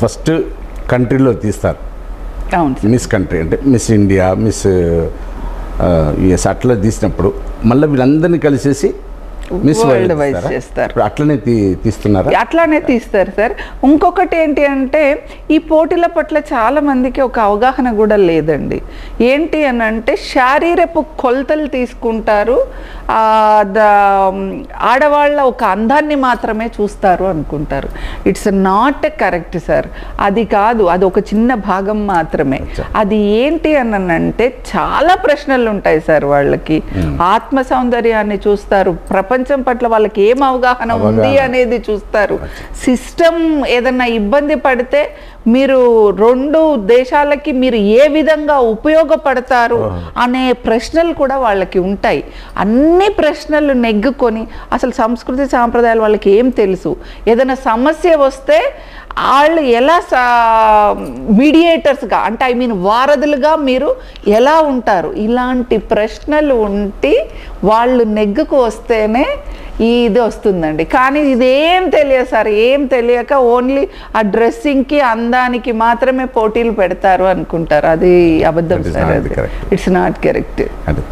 First కంట్రీలో తీస్తారు. Miss country అంటే మిస్ ఇండియా మిస్ యుఎస్ అట్లా తీసినప్పుడు మళ్ళీ వీళ్ళందరినీ కలిసేసి మిస్ వరల్డ్ తీస్తారా? చేస్తారు. అట్లనే తీ తీస్తున్నారా? అట్లానే తీస్తారు సార్. ఇంకొకటి ఏంటి అంటే ఈ పోటీల పట్ల చాలా మందికి ఒక అవగాహన కూడా లేదండి. ఏంటి అని అంటే శారీరపు కొలతలు తీసుకుంటారు. ఆడవాళ్ళ ఒక అందాన్ని మాత్రమే చూస్తారు అనుకుంటారు. It's not correct sir. అది కాదు అది ఒక చిన్న భాగం మాత్రమే. అది ఏంటి అని అంటే చాలా ప్రశ్నలు ఉంటాయి సార్ వాళ్ళకి. ఆత్మ సౌందర్యాన్ని చూస్తారు ప్రపంచం పట్ల వాళ్ళకి ఏం అవగాహన ఉంది. అనేది చూస్తారు. సిస్టమ్ ఏదన్నా ఇబ్బంది పడితే మీరు రెండు దేశాలకి మీరు ఏ విధంగా ఉపయోగపడతారు అనే ప్రశ్నలు కూడా వాళ్ళకి ఉంటాయి. అన్ని ప్రశ్నలు నెగ్గుకొని అసలు సంస్కృతి సాంప్రదాయాలు వాళ్ళకి ఏం తెలుసు? ఏదైనా సమస్య వస్తే వాళ్ళు ఎలా మీడియేటర్స్గా అంటే ఐ మీన్ వారధులుగా మీరు ఎలా ఉంటారు? ఇలాంటి ప్రశ్నలు ఉండి వాళ్ళు నెగ్గుకు వస్తేనే ఈ ఇది వస్తుందండి. కానీ ఇదేం తెలియదు సార్ ఏం తెలియక ఓన్లీ ఆ డ్రెస్సింగ్కి అందానికి మాత్రమే పోటీలు పెడతారు అనుకుంటారు. అది అబద్ధం సార్. It's not correct